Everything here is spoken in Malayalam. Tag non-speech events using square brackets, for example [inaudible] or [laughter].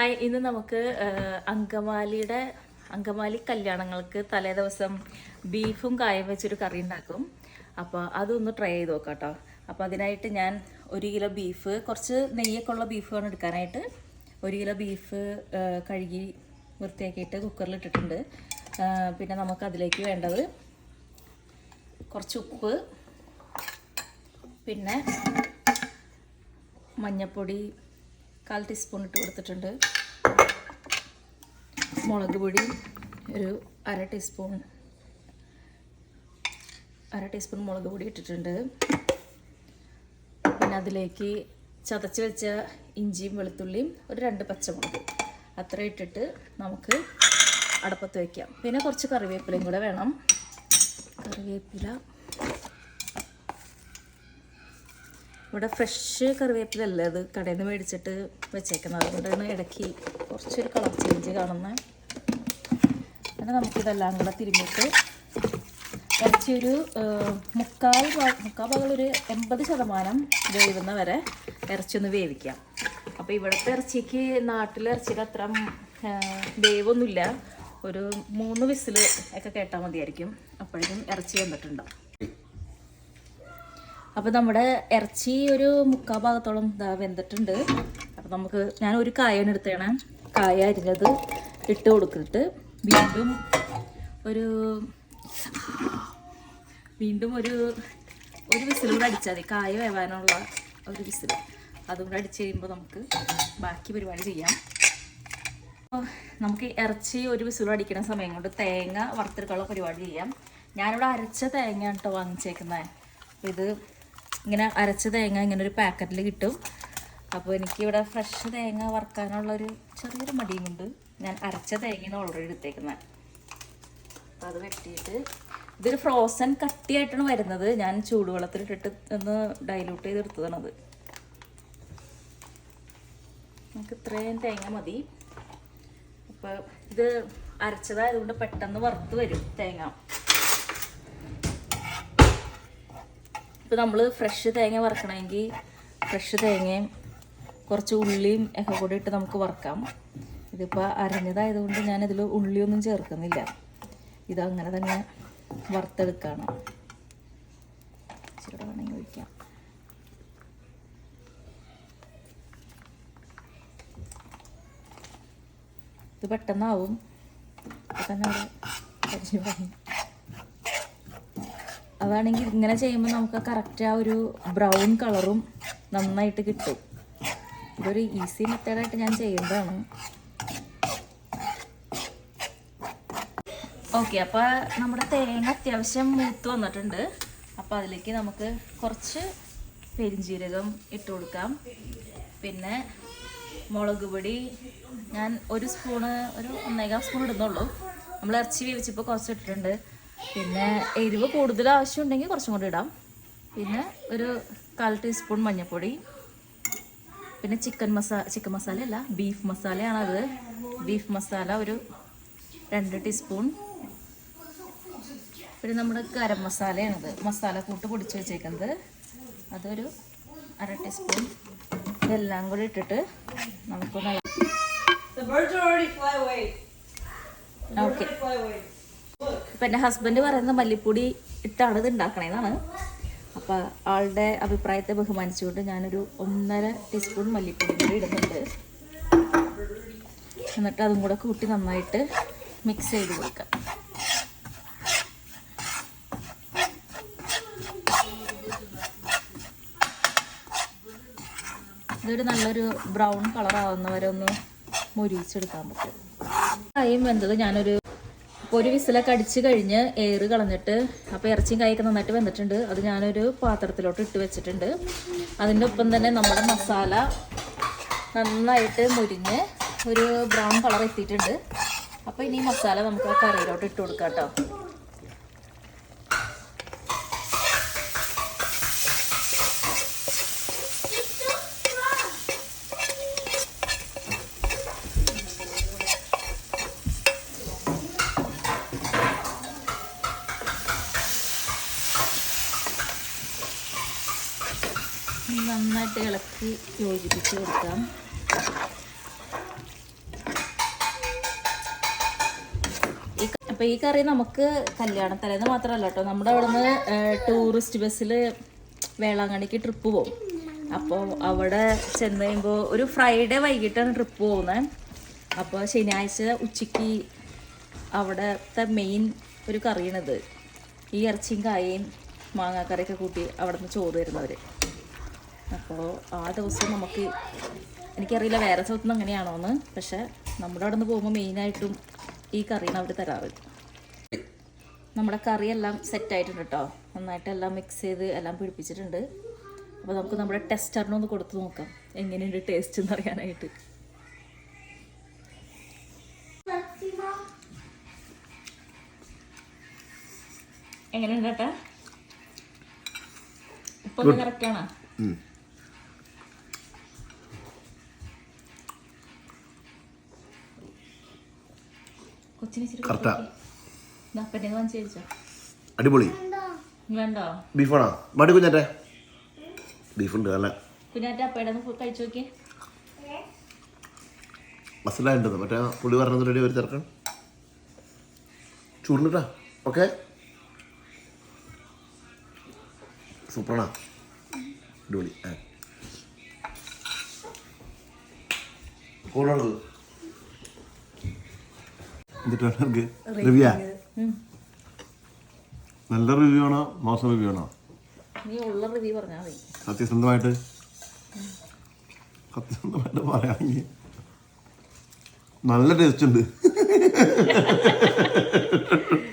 ഹായ് ഇന്ന് നമുക്ക് അങ്കമാലിയുടെ അങ്കമാലി കല്യാണങ്ങൾക്ക് തലേ ദിവസം ബീഫും കായം വെച്ചൊരു കറി ഉണ്ടാക്കും. അപ്പോൾ അതൊന്ന് ട്രൈ ചെയ്ത് നോക്കാം കേട്ടോ അപ്പോൾ അതിനായിട്ട് ഞാൻ ഒരു കിലോ ബീഫ് കുറച്ച് നെയ്യൊക്കെ ഉള്ള ബീഫ് വേണം എടുക്കാനായിട്ട് ഒരു കിലോ ബീഫ് കഴുകി വൃത്തിയാക്കിയിട്ട് കുക്കറിൽ ഇട്ടിട്ടുണ്ട്. പിന്നെ നമുക്ക് അതിലേക്ക് വേണ്ടത് കുറച്ച് ഉപ്പ് പിന്നെ മഞ്ഞൾപ്പൊടി കാൽ ടീസ്പൂൺ ഇട്ട് കൊടുത്തിട്ടുണ്ട്. മുളക് പൊടി ഒരു അര ടീസ്പൂൺ അര ടീസ്പൂൺ മുളക് പൊടി ഇട്ടിട്ടുണ്ട്. പിന്നെ അതിലേക്ക് ചതച്ച് വെച്ച ഇഞ്ചിയും വെളുത്തുള്ളിയും ഒരു രണ്ട് പച്ചമുളക് അത്ര ഇട്ടിട്ട് നമുക്ക് അടപ്പത്ത് വയ്ക്കാം പിന്നെ കുറച്ച് കറിവേപ്പിലയും കൂടെ വേണം. കറിവേപ്പില ഇവിടെ ഫ്രഷ് കറിവേപ്പില അല്ല അത് കടയിൽ നിന്ന് മേടിച്ചിട്ട് വെച്ചേക്കുന്നത്. അതുകൊണ്ടാണ് ഇടയ്ക്ക് കുറച്ചൊരു കളർ ചേഞ്ച് കാണുന്നത് പിന്നെ നമുക്കിതെല്ലാം കൂടെ തിരുമ്മിട്ട് ഇറച്ചി ഒരു മുക്കാൽ മുക്കാൽ ഭാഗം ഒരു എൺപത് ശതമാനം വേവുന്ന വരെ ഇറച്ചി ഒന്ന് വേവിക്കാം. അപ്പോൾ ഇവിടുത്തെ ഇറച്ചിക്ക് നാട്ടിലെ ഇറച്ചിക്ക് അത്ര വേവൊന്നുമില്ല. ഒരു മൂന്ന് വിസിൽ ഒക്കെ കേട്ടാൽ മതിയായിരിക്കും. അപ്പോഴേക്കും ഇറച്ചി വന്നിട്ടുണ്ടാവും. അപ്പോൾ നമ്മുടെ ഇറച്ചി ഒരു മുക്കാൽ ഭാഗത്തോളം ഇതാ വെന്തിട്ടുണ്ട്. അപ്പോൾ നമുക്ക് ഞാൻ ഒരു കായാണ് എടുത്തേണ്. കായ അരിഞ്ഞത് ഇട്ട് കൊടുത്തിട്ട് വീണ്ടും ഒരു വീണ്ടും ഒരു ഒരു വിസിൽ കൂടെ അടിച്ചാൽ മതി. കായ വേവാനുള്ള ഒരു വിസിൽ അതും കൂടെ അടിച്ച് കഴിയുമ്പോൾ നമുക്ക് ബാക്കി പരിപാടി ചെയ്യാം. അപ്പോൾ നമുക്ക് ഇറച്ചി ഒരു വിസിൽ അടിക്കുന്ന സമയം കൊണ്ട് തേങ്ങ വറുത്തെടുക്കാനുള്ള പരിപാടി ചെയ്യാം. ഞാനിവിടെ അരച്ച തേങ്ങ കേട്ടോ വാങ്ങിച്ചേക്കുന്നത് ഇത് ഇങ്ങനെ അരച്ച തേങ്ങ ഇങ്ങനെ ഒരു പാക്കറ്റിൽ കിട്ടും. അപ്പോൾ എനിക്കിവിടെ ഫ്രഷ് തേങ്ങ വറുക്കാനുള്ളൊരു ചെറിയൊരു മടിയുമുണ്ട്. ഞാൻ അരച്ച തേങ്ങയാണ് ഓൾറെഡി എടുത്തേക്കുന്നത് അപ്പോൾ അത് വെട്ടിയിട്ട് ഇതൊരു ഫ്രോസൺ കട്ടിയായിട്ടാണ് വരുന്നത്. ഞാൻ ചൂടുവെള്ളത്തിലിട്ടിട്ട് ഒന്ന് ഡൈലൂട്ട് ചെയ്തെടുത്തതാണത് നമുക്ക് ഇത്രയും തേങ്ങ മതി. അപ്പോൾ ഇത് അരച്ചതായതുകൊണ്ട് പെട്ടെന്ന് വറുത്ത് വരും തേങ്ങ. ഇപ്പോൾ നമ്മൾ ഫ്രഷ് തേങ്ങ വറക്കണമെങ്കിൽ ഫ്രഷ് തേങ്ങയും കുറച്ച് ഉള്ളിയും ഒക്കെ കൂടി ഇട്ട് നമുക്ക് വറക്കാം. ഇതിപ്പോൾ അരഞ്ഞതായതുകൊണ്ട് ഞാനിതിൽ ഉള്ളിയൊന്നും ചേർക്കുന്നില്ല. ഇതങ്ങനെ തന്നെ വറുത്തെടുക്കുകയാണ് ഇച്ചിരി വേണമെങ്കിൽ ഒഴിക്കാം. ഇത് പെട്ടെന്നാവും. തന്നെ അവിടെ അതാണെങ്കിൽ ഇങ്ങനെ ചെയ്യുമ്പോൾ നമുക്ക് കറക്റ്റ് ആ ഒരു ബ്രൗൺ കളറും നന്നായിട്ട് കിട്ടും. ഇതൊരു ഈസി മെത്തേഡായിട്ട് ഞാൻ ചെയ്യുന്നതാണ്. ഓക്കെ അപ്പോൾ നമ്മുടെ തേങ്ങ അത്യാവശ്യം മൂത്ത് വന്നിട്ടുണ്ട്. അപ്പോൾ അതിലേക്ക് നമുക്ക് കുറച്ച് പെരിഞ്ജീരകം ഇട്ട് കൊടുക്കാം. പിന്നെ മുളക് പൊടി ഞാൻ ഒരു സ്പൂണ് ഒരു ഒന്നേകാൽ സ്പൂൺ ഇടുന്നുള്ളൂ. നമ്മൾ ഇറച്ചി വേവിച്ചപ്പോൾ കുറച്ച് ഇട്ടിട്ടുണ്ട്. പിന്നെ എരിവ് കൂടുതൽ ആവശ്യമുണ്ടെങ്കിൽ കുറച്ചും കൂടി ഇടാം. പിന്നെ ഒരു കാൽ ടീസ്പൂൺ മഞ്ഞൾപ്പൊടി. പിന്നെ ചിക്കൻ മസാല ചിക്കൻ മസാല അല്ല ബീഫ് മസാലയാണത് ബീഫ് മസാല ഒരു രണ്ട് ടീസ്പൂൺ പിന്നെ നമ്മുടെ ഗരം മസാലയാണത് മസാല കൂട്ട് പൊടിച്ച് വെച്ചേക്കുന്നത്. അതൊരു അര ടീസ്പൂൺ ഇതെല്ലാം കൂടി ഇട്ടിട്ട് നമുക്ക്. ഓക്കെ. ഇപ്പം എന്റെ ഹസ്ബൻഡ് പറയുന്നത് മല്ലിപ്പൊടി ഇട്ടാണ് ഇത് ഉണ്ടാക്കണേന്നാണ് അപ്പോൾ ആളുടെ അഭിപ്രായത്തെ ബഹുമാനിച്ചുകൊണ്ട് ഞാനൊരു ഒന്നര ടീസ്പൂൺ മല്ലിപ്പൊടി കൂടി ഇടുന്നുണ്ട്. എന്നിട്ട് അതും കൂടെ കൂട്ടി നന്നായിട്ട് മിക്സ് ചെയ്ത് കൊടുക്കാം. ഇതൊരു നല്ലൊരു ബ്രൗൺ കളർ ആവുന്നവരെ ഒന്ന് മുരിച്ചെടുക്കാൻ പറ്റും. കായും വെന്തത് ഞാനൊരു ഒരു വിസിലൊക്കെ അടിച്ച് കഴിഞ്ഞ് എയർ കളഞ്ഞിട്ട് അപ്പോൾ ഇറച്ചിയും കായൊക്കെ നന്നായിട്ട് വെന്തിട്ടുണ്ട്. അത് ഞാനൊരു പാത്രത്തിലോട്ട് ഇട്ട് വെച്ചിട്ടുണ്ട്. അതിന്റെ ഒപ്പം തന്നെ നമ്മുടെ മസാല നന്നായിട്ട് മുരിഞ്ഞ് ഒരു ബ്രൗൺ കളർ എത്തിയിട്ടുണ്ട്. അപ്പോൾ ഇനി മസാല നമുക്ക് ആ കറിയിലോട്ട് ഇട്ട് കൊടുക്കാം കേട്ടോ. നന്നായിട്ട് ഇളക്കി യോജിപ്പിച്ച് കൊടുക്കാം. അപ്പോൾ ഈ കറി നമുക്ക് കല്യാണത്തലേന്ന് മാത്രമല്ല കേട്ടോ. നമ്മുടെ അവിടുന്ന് ടൂറിസ്റ്റ് ബസ്സിൽ വേളാങ്കണ്ണിക്ക് ട്രിപ്പ് പോകും അപ്പോൾ അവിടെ ചെന്ന് കഴിയുമ്പോൾ ഒരു ഫ്രൈഡേ വൈകിട്ടാണ് ട്രിപ്പ് പോകുന്നത് അപ്പോൾ ശനിയാഴ്ച ഉച്ചയ്ക്ക് അവിടുത്തെ മെയിൻ ഒരു കറിയാണിത്. ഈ ഇറച്ചിയും കായയും മാങ്ങാക്കറിയൊക്കെ കൂട്ടി അവിടുന്ന് ചോറ് തരുന്നവർ അപ്പോൾ ആ ദിവസം നമുക്ക് എനിക്കറിയില്ല വേറെ സ്ഥലത്തുനിന്ന് എങ്ങനെയാണോന്ന് പക്ഷെ നമ്മുടെ അവിടെ നിന്ന് പോകുമ്പോൾ മെയിനായിട്ടും ഈ കറിയാണ് അവർ തരാറ്. നമ്മുടെ കറി എല്ലാം സെറ്റ് ആയിട്ടുണ്ട് കേട്ടോ നന്നായിട്ട് എല്ലാം മിക്സ് ചെയ്ത് എല്ലാം പിടിപ്പിച്ചിട്ടുണ്ട്. അപ്പോൾ നമുക്ക് നമ്മുടെ ടെസ്റ്ററിനൊന്ന് കൊടുത്ത് നോക്കാം. എങ്ങനെയുണ്ട് ടേസ്റ്റ് എന്ന് അറിയാനായിട്ട്. എങ്ങനെയുണ്ട് കേട്ടാ ഇപ്പൊ കറക്റ്റാണോ കറക്റ്റാ. അടിപൊളി. വേണ്ടോ? ബീഫാണോ? മടി കുഞ്ഞാറ്റെ. ബീഫുണ്ട് അല്ല മസാല ഉണ്ടെന്ന് മറ്റേ പുളി പറഞ്ഞ റെഡി ഒരു തിരക്കാണ് ചൂടുണ്ടാ ഓക്കെ. സൂപ്പറാണോ. അടിപൊളി. ആ. എന്നിട്ട് റിവ്യാ നല്ല റിവ്യൂ ആണോ? മോശം റിവ്യൂ ആണോ? നീ ഉള്ള റിവ്യൂ പറഞ്ഞാൽ മതി. സത്യസന്ധമായിട്ട്? സത്യസന്ധമായിട്ട് പറയുകയാണെങ്കിൽ നല്ല ടേസ്റ്റ് ഉണ്ട്. [laughs]